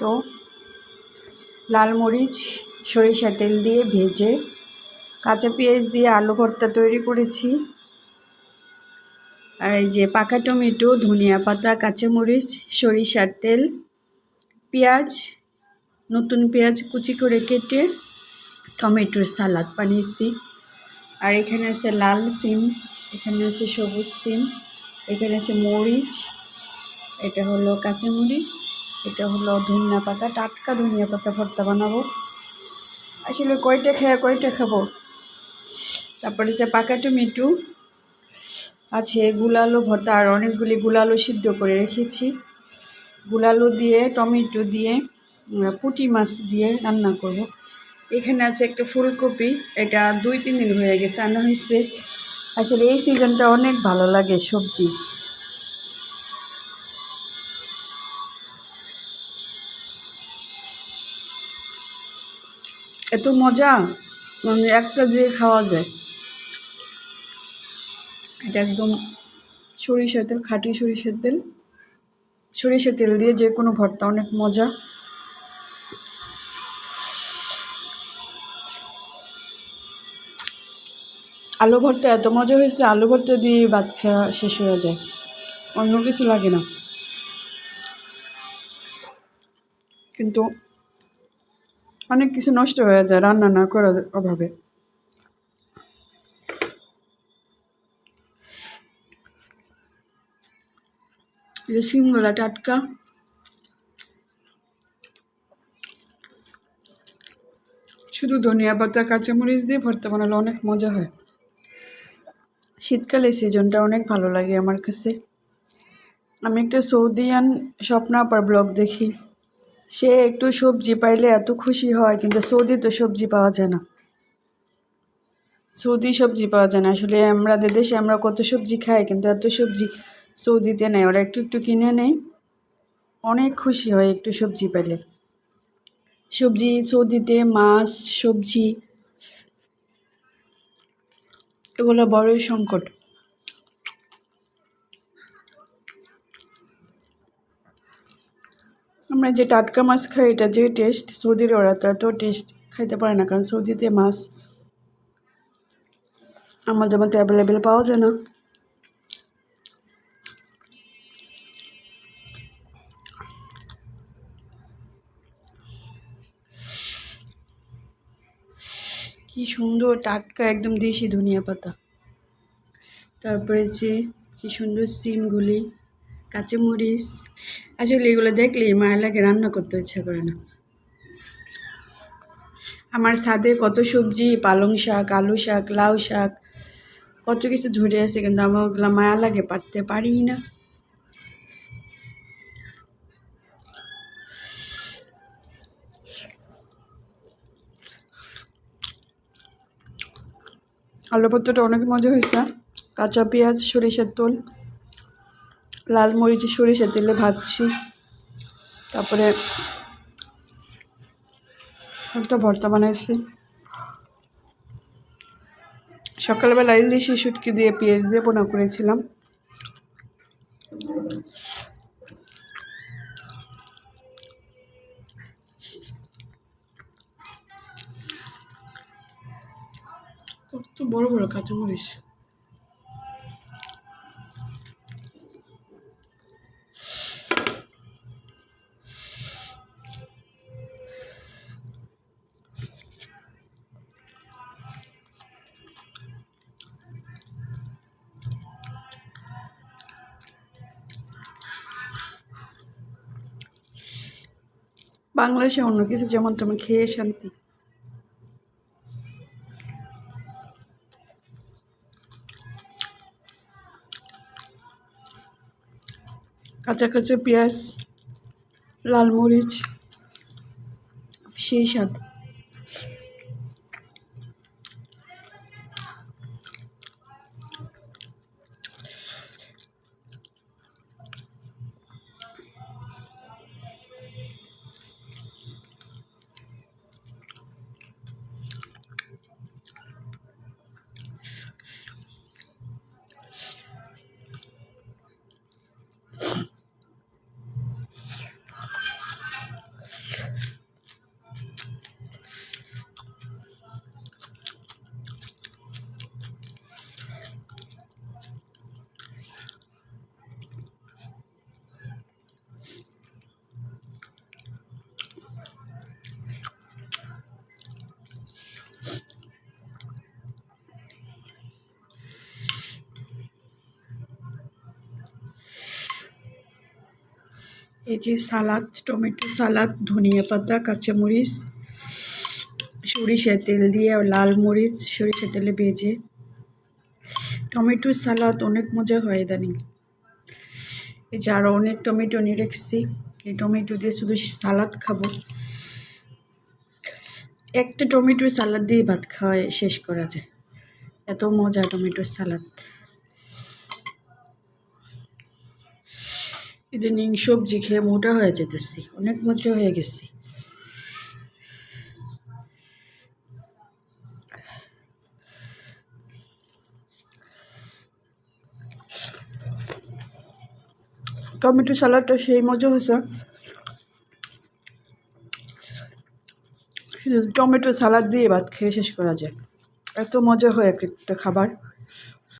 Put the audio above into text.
তো লাল মরিচ সরিষা তেল দিয়ে ভেজে, কাঁচা পেঁয়াজ দিয়ে আলু ভর্তা তৈরি করেছি। আর এই যে পাকা টমেটো, ধনিয়া পাতা কাঁচামরিচ সরিষার তেল, পেঁয়াজ, নতুন পেঁয়াজ কুচি করে কেটে টমেটোর সালাদ বানিয়েছি। আর এখানে আছে লাল সিম, এখানে আছে সবুজ সিম, এখানে আছে মরিচ, এটা হলো কাঁচামরিচ এটা হলো ধনিয়া পাতা, টাটকা ধনিয়া পাতা ভর্তা বানাবো। আসলে কয়টা খেয়ে, কয়টা খাব? তারপরে যে পাকা টমেটো আছে, গুলালো ভর্তা, আর অনেকগুলি গুলালো সিদ্ধ করে রেখেছি। গুলালো দিয়ে, টমেটো দিয়ে পুঁটি মাছ দিয়ে রান্না করব। এখানে আছে একটা ফুলকপি, এটা দুই, তিন দিন হয়ে গেছে আনা হয়েছে। আসলে এই সিজনটা অনেক ভালো লাগে সবজি। এত মজা। মানে একটা দিয়ে খাওয়া যায়। এটা একদম সরিষার তেল, খাঁটি সরিষার তেল। সরিষার তেল দিয়ে যে কোনো ভর্তা, অনেক মজা। আলু ভর্তা, এত মজা হয়েছে, আলু ভর্তা দিয়ে বাচ্চা শেষ হয়ে যায়। অন্য কিছু লাগে না। কিন্তু অনেক কিছু নষ্ট হয়ে যায় রান্না না করার অভাবে। সিমগুলা টাটকা। শুধু ধনিয়া পাতা, কাঁচামরিচ দিয়ে ভর্তা বানালে অনেক মজা হয়। শীতকালে সিজনটা অনেক ভালো লাগে আমার কাছে। আমি একটা সৌদিয়ান স্বপ্ন আপার ব্লগ দেখি। সে একটু সবজি পাইলে এত খুশি হয়, কিন্তু সৌদি তো সবজি পাওয়া যায় না। সৌদি সবজি পাওয়া যায় না। আসলে আমাদের দেশে আমরা কত সবজি খাই, কিন্তু এত সবজি সৌদিতে নেয় ওরা একটু একটু কিনে নেয়। অনেক খুশি হয় একটু সবজি পেলে সবজি সৌদিতে, মাছ, সবজি, এগুলো বড়ই সংকট। আমরা যে টাটকা মাছ খাই, এটা যে টেস্ট সৌদির ওরা তো টেস্ট খাইতে পারে না, কারণ সৌদিতে মাছ আমাদের মতো অ্যাভেলেবেল পাওয়া যায় না। কি সুন্দর টাটকা, একদম দেশি ধনিয়া পাতা। তারপরে যে কি সুন্দর সিমগুলি, কাঁচামরিচ আসলে এগুলো দেখলেই মায়ের লাগে রান্না করতে ইচ্ছা করে না। আমার ছাদে কত সবজি, পালং শাক, আলু শাক, লাউ শাক, কত কিছু ধরে আছে কিন্তু আমার ওগুলো মায়া লাগে পারতে পারি না। আলু ভর্তাটা অনেক মজা হয়েছে। কাঁচা পেঁয়াজ, সরিষার তেল। লাল মরিচ সরিষার তেলে ভাজছি। তারপরে একটা ভর্তা বানাইছি। সকালবেলা ইলিশি শুটকি দিয়ে পেঁয়াজ দিয়ে বোনা করেছিলাম। কত বড় বড় কাঁচামরিচ। বাংলাদেশে অন্য কিছু যেমন তেমন খেয়ে শান্তি। কাঁচা কাঁচা পেঁয়াজ লাল মরিচ সেই স্বাদ। এই যে সালাদ, টমেটো সালাদ, ধনিয়া পাতা, কাঁচামরিচ, সরিষার তেল দিয়ে লাল মরিচ, সরিষার তেলে ভেজে। টমেটোর সালাদ অনেক মজা হয় ইদানিং। এই যে আরও অনেক টমেটো নিয়ে রেখেছি। এই টমেটো দিয়ে শুধু সালাদ খাব। একটা টমেটোর সালাদ দিয়ে ভাত খাওয়া শেষ করা যায়। এত মজা টমেটোর সালাদ। ইদানিং সবজি খেয়ে মোটা হয়ে যেতেছি, অনেক মোটা হয়ে গেছি। টমেটো সালাডটা সেই মজা হয়েছে। টমেটো সালাদ দিয়ে ভাত খেয়ে শেষ করা যায়। এত মজা হয় এক একটা খাবার।